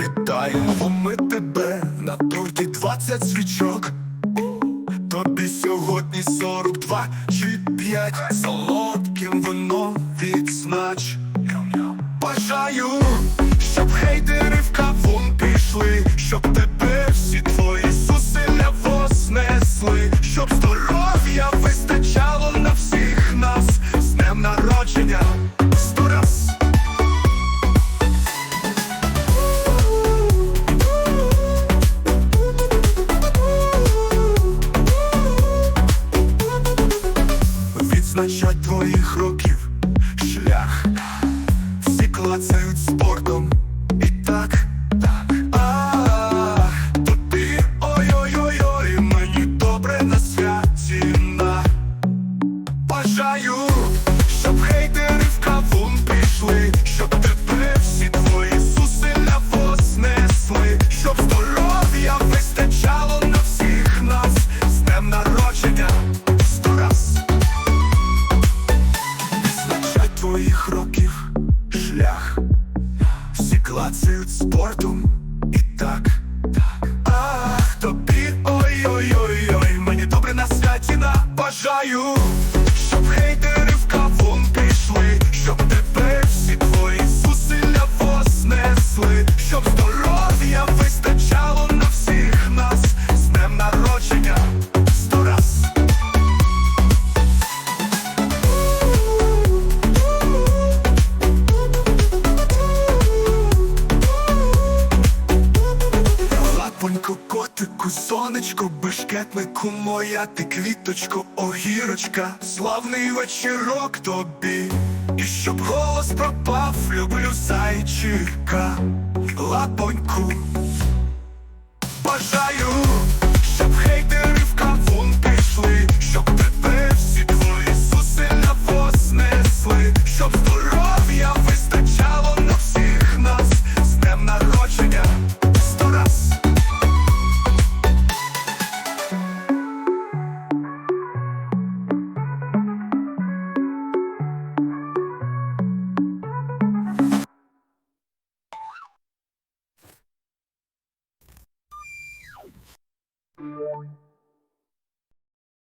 Вітаємо ми тебе на торті 20 свічок. Тобі сьогодні 42 чи 5 солодким вино відзнач. Бажаю, щоб хейтери Відзначать твоїх років. Шлях. Всі клацають спортом Твоїх років шлях. Всі клацають спортом і так, Ах, тобі ой-ой-ой-ой Мені добре на святі бажаю Щоб хейтери в кавун пішли Щоб тебе всі твої зусилля вознесли Щоб здоров'я вистачало Лапонько, котику, сонечко, бешкетнику моя, ти квіточко, огірочка, славний вечірок тобі. І щоб голос пропав, люблю зайчика, лапоньку,